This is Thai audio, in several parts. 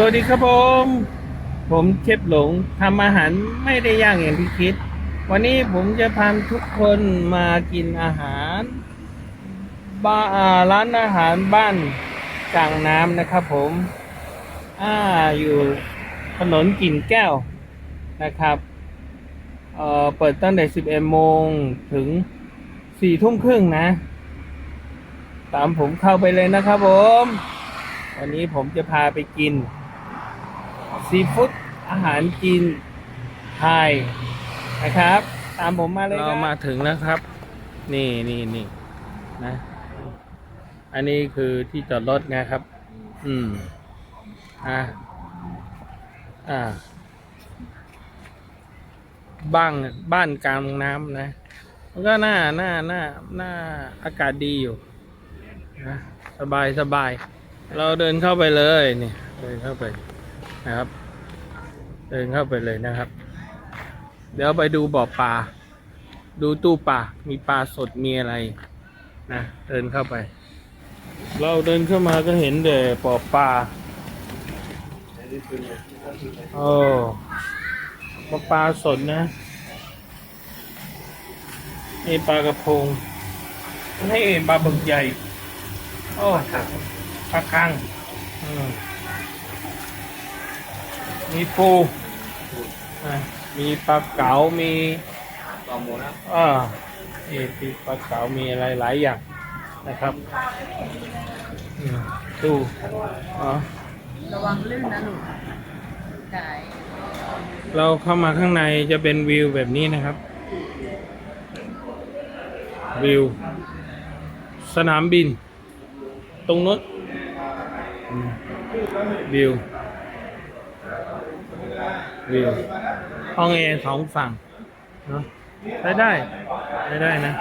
สวัสดีครับผม ผมเชฟหลงทำอาหารไม่ได้ยากอย่างที่คิด วันนี้ผมจะพาทุกคนมากินอาหารบ้าร้านอาหารบ้านกลางน้ำนะครับผมอ่าอยู่ถนนกิ่งแก้วนะครับเอ่อเปิดตั้งแต่ 11 โมงถึง 4 ทุ่มครึ่งนะ ตามผมเข้าไปเลยนะครับผมวันนี้ผมจะพาไปกิน ซีฟู้ดอาหารกินไทยนะครับ ตามผมมาเลยเรามาถึงแล้วครับ นี่นี่นี่นะ อันนี้คือที่จอดรถนะครับ อืม อ่าอ่า บ้างบ้านกลางน้ำนะมันก็น่าน่าน่าน่าอากาศดีอยู่นะสบายสบาย เราเดินเข้าไปเลยนี่เดินเข้าไป นะครับ เดินเข้าไปเลยนะครับ เดี๋ยวไปดูบ่อปลา ดูตู้ปลา มีปลาสด มีอะไรนะ เดินเข้าไป เราเดินเข้ามาก็เห็นแต่บ่อปลาโอ้ปลาปลาสดนะนี่ปลากระพงนี่ปลาบึกใหญ่ โอ้ปลาคังอืม มีปูอะมีปลาเก๋า มีต่อหมูนะอ่านี่มีปลาเก๋า มีอะไรหลายอย่างนะครับอืมตู้อ๋อ ระวังลื่นนะลูกไก่เราเข้ามาข้างในจะเป็นวิวแบบนี้นะครับ วิว สนามบิน ตรงนู้นอืมวิว วิวห้องแอร์สองฝั่งเนาะได้ได้ได้ได้นะ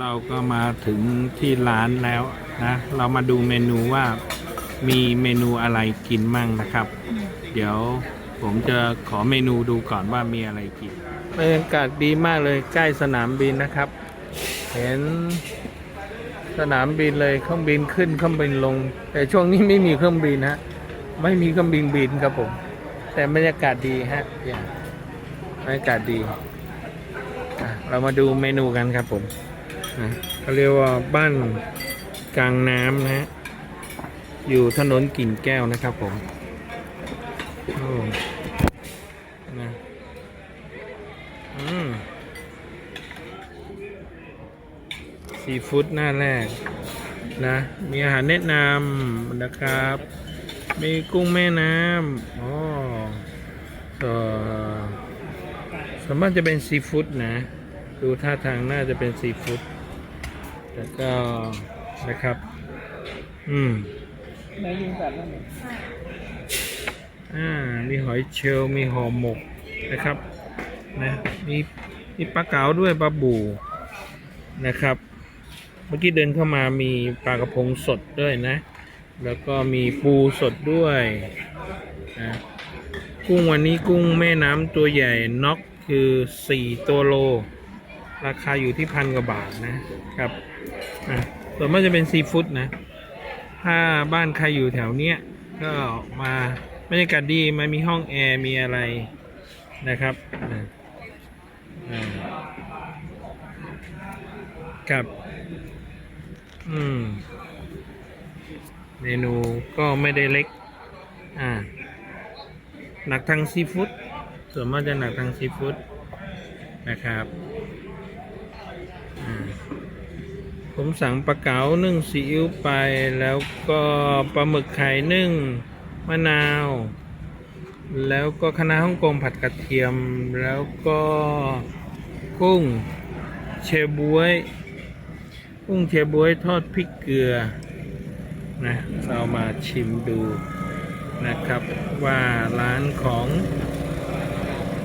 เราก็มาถึงที่ร้านแล้วนะ เรามาดูเมนูว่ามีเมนูอะไรกินมั่งนะครับ เดี๋ยวผมจะขอเมนูดูก่อนว่ามีอะไรกินบรรยากาศดีมากเลยใกล้สนามบินนะครับ เห็นสนามบินเลยเครื่องบินขึ้นเครื่องบินลง แต่ช่วงนี้ไม่มีเครื่องบินฮะไม่มีเครื่องบินบินครับผม แต่บรรยากาศดีฮะบรรยากาศดี เรามาดูเมนูกันครับผมเขาเรียกว่าบ้านกลางน้ำนะฮะ อยู่ถนนกิ่งแก้วนะครับผมโอ้นะอืมซีฟู้ดหน้าแรกนะ มีอาหารแนะนำนะครับ มีกุ้งแม่น้ำอ๋อก็สามารถจะเป็นซีฟู้ดนะ ดูท่าทางน่าจะเป็นซีฟู้ดแล้วก็นะครับ อืมไม่ยิงแบบนั้นอ่า มีหอยเชลล์มีห่อหมกนะครับ นะ มีมีปลาเก๋าด้วยปลาบูนะครับ เมื่อกี้เดินเข้ามามีปลากระพงสดด้วยนะ แล้วก็มีปูสดด้วยนะกุ้งวันนี้กุ้งแม่น้ำตัวใหญ่น็อกคือสี่ตัวโล ราคาอยู่ที่พันกว่าบาทนะครับอะส่วนมากจะเป็นซีฟู้ดนะ ถ้าบ้านใครอยู่แถวเนี้ยก็มาบรรยากาศดีมันมีห้องแอร์มีอะไรนะครับอ่าอ่าครับ อืม เมนูก็ไม่ได้เล็ก อ่า หนักทางซีฟู้ด ส่วนมากจะหนักทางซีฟู้ดนะครับอ่าผมสั่งปลาเก๋านึ่งซีอิ๊วไปแล้วก็ปลาหมึกไข่นึ่งมะนาว แล้วก็คณะน้าฮ่องกงผัดกระเทียม แล้วก็กุ้งเชบวย กุ้งเชบวยทอดพริกเกลือ นะเรามาชิมดูนะครับว่าร้านของ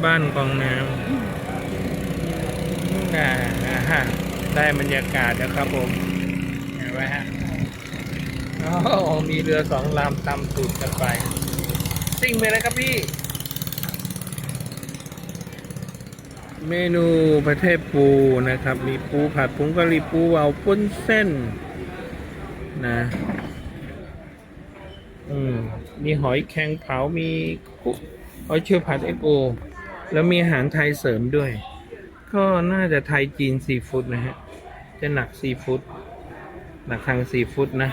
บ้านกองน้ำอ่าฮะได้บรรยากาศนะครับผมเห็นไหมฮะอ๋อมีเรือสองลำตามตูดกันไปสิ่งไปเลยครับพี่ เมนูประเทศปูนะครับ มีปูผัดผงกะหรี่ปูเอาปุ้นเส้นนะ อืมมีหอยแครงเผา มีหอยเชลล์ผัดเอ็กโอ แล้วมีอาหารไทยเสริมด้วย ก็น่าจะไทยจีนซีฟู้ดนะฮะ จะหนักซีฟู้ดหนักทางซีฟู้ดนะ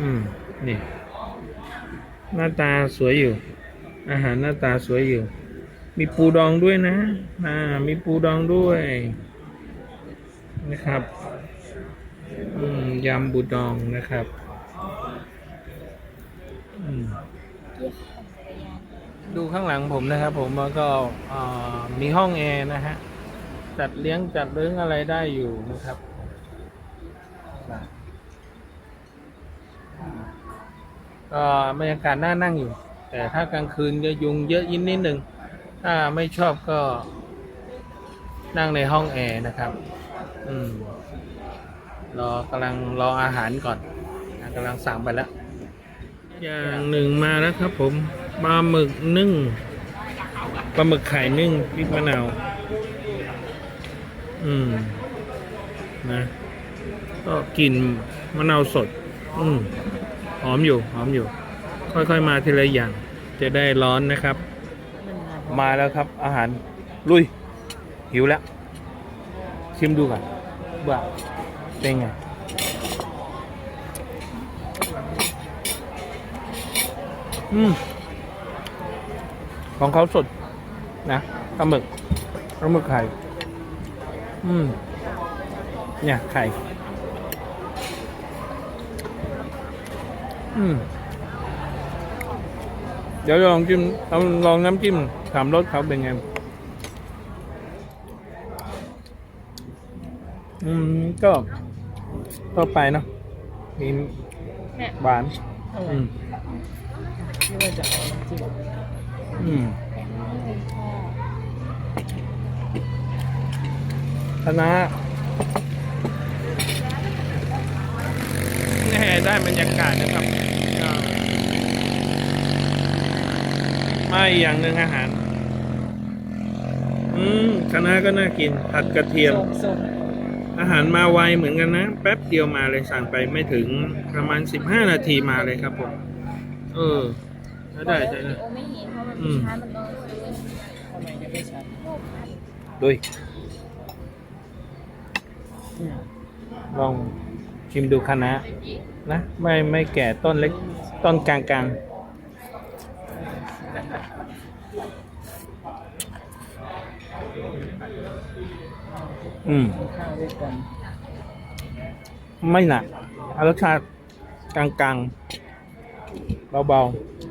อืม นี่ หน้าตาสวยอยู่ อาหารหน้าตาสวยอยู่ มีปูดองด้วยนะอ่ามีปูดองด้วย นะครับ อืม ยำบูดองนะครับ ดูข้างหลังผมนะครับผมแล้วก็มีห้องแอร์นะฮะ จัดเลี้ยงจัดเลี้ยงอะไรได้อยู่นะครับก็บรรยากาศน่านั่งอยู่ แต่ถ้ากลางคืนจะยุงเยอะยินนิดหนึ่งถ้าไม่ชอบก็นั่งในห้องแอร์นะครับ อืม รอกำลังรออาหารก่อนกำลังสั่งไปแล้ว อย่างหนึ่งมาแล้วครับผมปลาหมึกนึ่งปลาหมึกไข่นึ่งพริกมะนาวอืมนะ ก็กลิ่นมะนาวสด อืมหอมอยู่หอมอยู่ ค่อยๆมาทีละอย่าง จะได้ร้อนนะครับ มาแล้วครับ อาหารลุย หิวแล้ว ชิมดูก่อนว่าเป็นไง อืมของเขาสด นะปลาหมึกปลาหมึกไข่ อืม เนี่ย ไข่ อืม เดี๋ยวลองจิ้มลองลองน้ำจิ้มถามรสเขาเป็นไง อืม ก็ทั่วไปเนาะมีแม่หวาน อืม ไม่ว่าจะเอาน้ำจิ้มอืมคณะแน่ได้บรรยากาศนะครับอ่ามาอีกอย่างหนึ่งอาหาร อืมคณะก็น่ากิน ผัดกระเทียม ส้มอาหารมาไวเหมือนกันนะ แป๊บเดียวมาเลยสั่งไปไม่ถึงประมาณสิบห้านาทีมาเลยครับผม เออ ใช้ได้ใช้ได้ โอไม่เห็นเพราะมันอืมช้ามันต้องซื้อทำไมยังไม่ชัดดุยเนี่ยลองชิมดูคณะนะ ไม่ไม่แก่ต้นเล็กต้นกลางกลางๆอืมกินข้าวด้วยกันไม่หนักรสชาติกลางกลางๆเบาๆ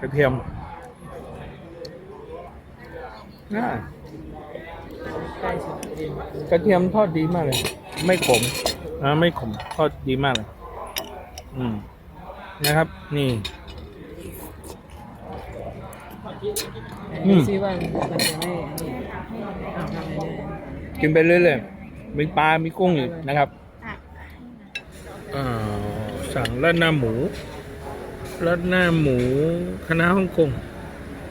กระเทียมน่ากระเทียมทอดดีมากเลย ไม่ขมนะไม่ขมทอดดีมากเลย อืม นะครับ นี่อืมซิว่ามันจะไม่นี่กินไปเรื่อยๆ มีปลา มีกุ้งอยู่นะครับอ่าสั่งราดหน้าหมู ราดหน้าหมูคณะฮ่องกง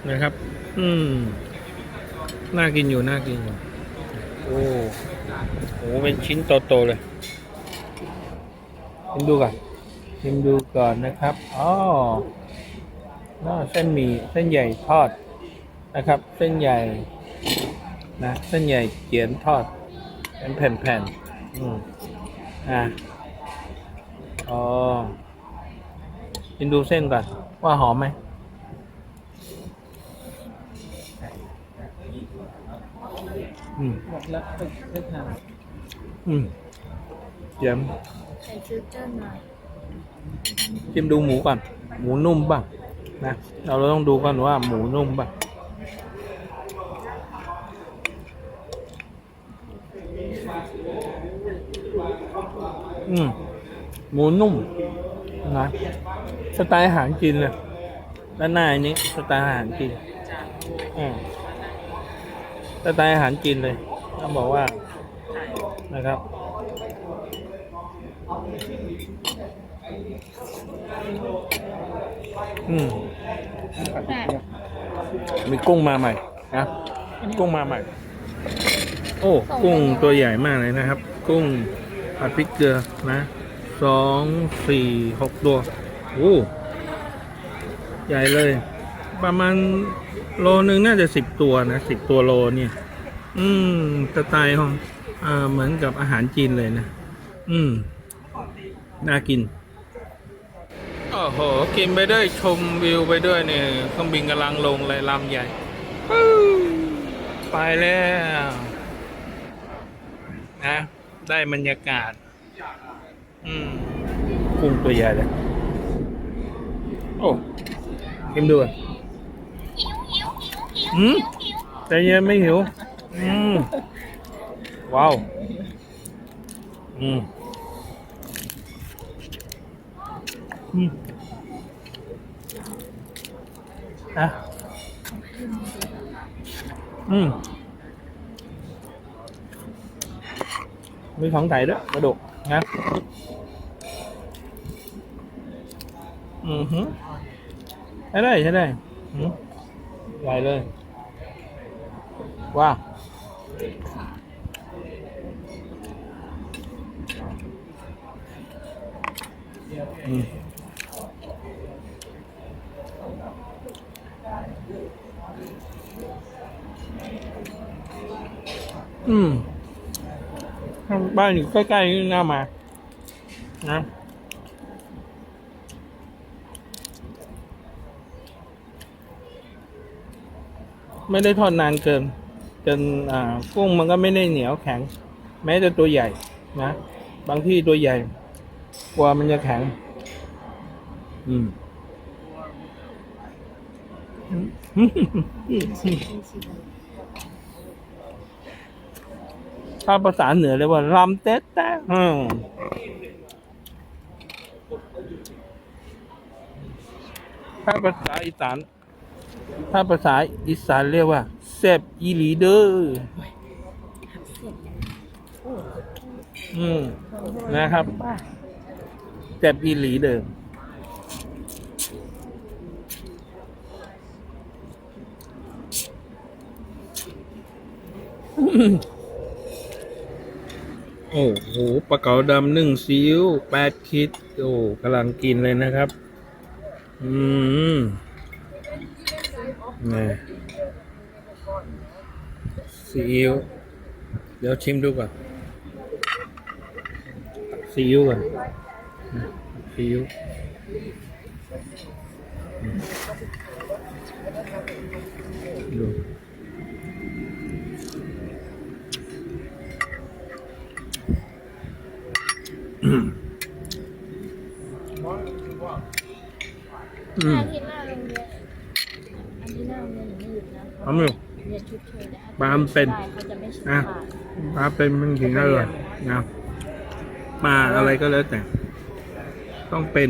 นะครับ อืม น่ากินอยู่ น่ากินอยู่ โอ้โหเป็นชิ้นโตๆเลยชิมดูก่อนชิมดูก่อนนะครับอ๋อน่าเส้นหมี่เส้นใหญ่ทอดนะครับ เส้นใหญ่นะเส้นใหญ่เกียนทอด เป็นแผ่นๆอืมอ่าอ๋อ กินดูเส้นก่อน ว่าหอมไหมอืมหมดแล้วไปไปทานอืมเยี่ยมใส่ฟิลเตอร์หน่อยชิมดูหมูก่อน หมูนุ่มป่ะนะเราต้องดูก่อนว่าหมูนุ่มป่ะอืมหมูนุ่มนะ สไตล์อาหารจีนเลยด้านหน้าอันนี้สไตล์อาหารจีนอืมสไตล์อาหารจีนเลยต้องบอกว่านะครับอืมมีกุ้งมาใหม่นะกุ้งมาใหม่ โอ้กุ้งตัวใหญ่มากเลยนะครับ กุ้งผัดพริกเกลือนะสองสี่หกตัว โอ้ใหญ่เลย ประมาณโลนึงน่าจะสิบตัวนะสิบตัวโลเนี่ย อืมสไตล์ของเอ่อเหมือนกับอาหารจีนเลยนะ อืม น่ากินโอ้โห กินไปด้วยชมวิวไปด้วยเนี่ยเครื่องบินกำลังลงเลยลำใหญ่ ไปแล้ว นะ ได้บรรยากาศ อืมกุ้งตัวใหญ่เลย โอ้กินดูอะอืมใจเย็นไม่หิวอืมว้าว อืมอืมอะอืมมีของไก่ด้วยกระดูกนะอือฮึใช้ได้ใช้ได้อืมใหญ่เลย ว้าวอืมอืมบ้านอยู่ใกล้ๆนี่น่ามานะ ไม่ได้ทอดนานเกิน จนอ่ากุ้งมันก็ไม่ได้เหนียวแข็ง แม้แต่ตัวใหญ่นะ บางที่ตัวใหญ่กลัวมันจะแข็ง อืมถ้าภาษาเหนือเรียกว่าลำเต๊ะแต๊ะอืมถ้าภาษาอีสาน ถ้าภาษาอีสานเรียกว่าแซบอีหลีเดอร์อืมนะครับแซบอีหลีเดอร์โอ้โหปลาเก๋าดำหนึ่งซีอิ๊วแปดคิด โอ้กำลังกินเลยนะครับ อืม นี่ซีอิ๊วเดี๋ยวชิมดูก่อน ปาล์มเป็นได้เขาจะไม่ใช่อะขาดปลาเป็นมันถึงอร่อยนะปลาอะไรก็แล้วแต่ ต้องเป็น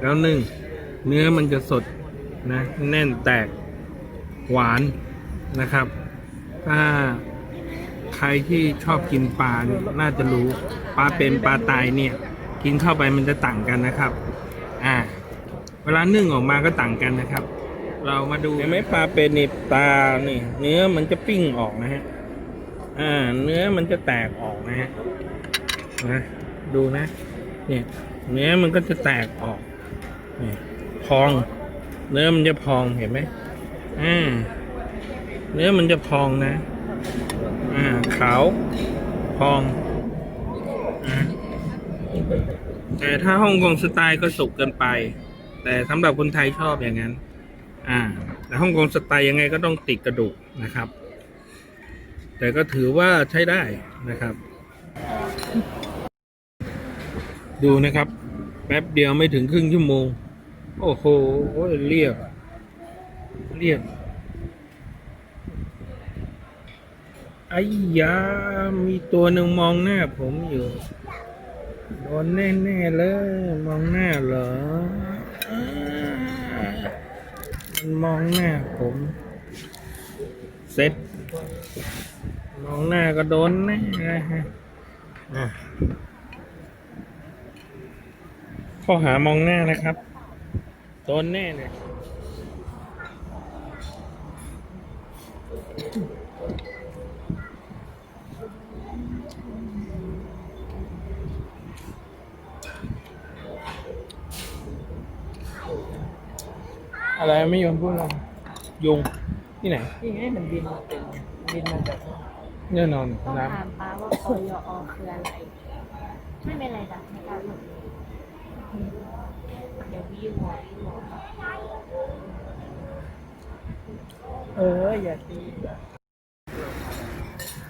แล้วนึ่งเนื้อมันจะสดนะ แน่นแตกหวานนะครับ ถ้าใครที่ชอบกินปลาเนี่ยน่าจะรู้ ปลาเป็นปลาตายเนี่ย กินเข้าไปมันจะต่างกันนะครับ อ่า เวลานึ่งออกมาก็ต่างกันนะครับ เรามาดูเห็นไหมปลาเป็นนี่ปลานี่เนื้อมันจะปิ้งออกนะฮะอ่า เนื้อมันจะแตกออกนะฮะนะดูนะ เนี่ย เนื้อมันก็จะแตกออกนี่พอง เนื้อมันจะพองเห็นไหมอ่าเนื้อมันจะพองนะ อ่าขาวพองอ่าแต่ถ้าฮ่องกงสไตล์ก็สุกเกินไป แต่สำหรับคนไทยชอบอย่างนั้น อ่าแต่ฮ่องกงสไตล์ยังไงก็ต้องติดกระดูกนะครับ แต่ก็ถือว่าใช้ได้นะครับ ดูนะครับ แป๊บเดียวไม่ถึงครึ่งชั่วโมง โอ้โหเรียบ เรียบไอ้ยา มีตัวหนึ่งมองหน้าผมอยู่ โดนแน่ ๆ เลย มองหน้าเหรอ มันมองหน้าผมเสร็จ มองหน้าก็โดนนะฮะอะข้อหามองหน้านะครับ โดนแน่เลย อะไรไม่ยอมพูดเรายุงที่ไหนนี่ไงมันบินมาเต็มบินมาแบบแน่นอนต้องน้ถามป้าว่าปยอคืออะไร ไม่เป็นไรจ้ะไม่กล้าหลุดเดี๋ยววิวหัววิวหัวเอออย่าตีำ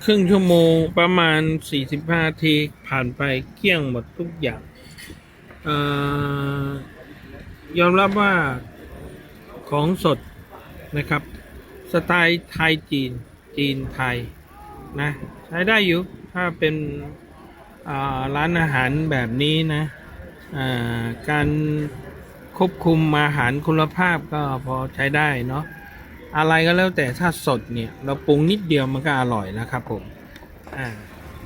ครึ่งชั่วโมงประมาณ 45ทีผ่านไปเกลี้ยงหมดทุกอย่างเอ่อยอมรับว่า ของสดนะครับ สไตล์ไทยจีนจีนไทยนะใช้ได้อยู่ถ้าเป็นร้านอาหารแบบนี้นะการควบคุมอาหารคุณภาพก็พอใช้ได้เนาะอะไรก็แล้วแต่ถ้าสดเนี่ย เราปรุงนิดเดียวมันก็อร่อยแล้วครับผมอ่า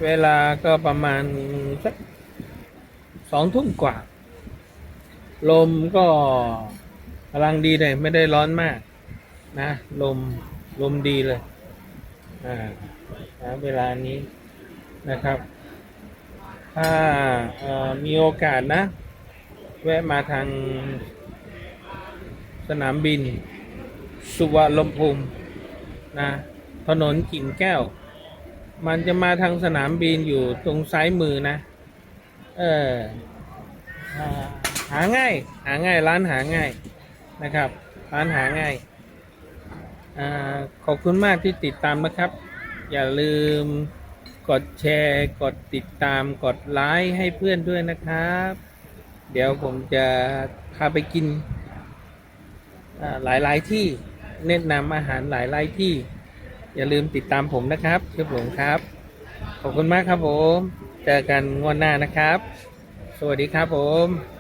เวลาก็ประมาณสักสองทุ่มกว่า ลมก็ กำลังดีเลยไม่ได้ร้อนมาก นะ ลมลมดีเลย อ่าเวลานี้นะครับ ถ้ามีโอกาสนะ แวะมาทางสนามบิน สุวรรณภูมินะถนนกิ่งแก้ว มันจะมาทางสนามบินอยู่ตรงซ้ายมือนะ เออหาง่าย หาง่าย ร้านหาง่าย นะครับ ร้านหาง่ายอขอบคุณมากที่ติดตามนะครับ อย่าลืมกดแชร์ กดติดตาม กดไลค์ให้เพื่อนด้วยนะครับ เดี๋ยวผมจะพาไปกินอ่ายหลายที่แนะนำอาหารหลายๆที่ อย่าลืมติดตามผมนะครับเชื่อผมครับ ขอบคุณมากครับผม เจอกันงวดหน้านะครับ สวัสดีครับผม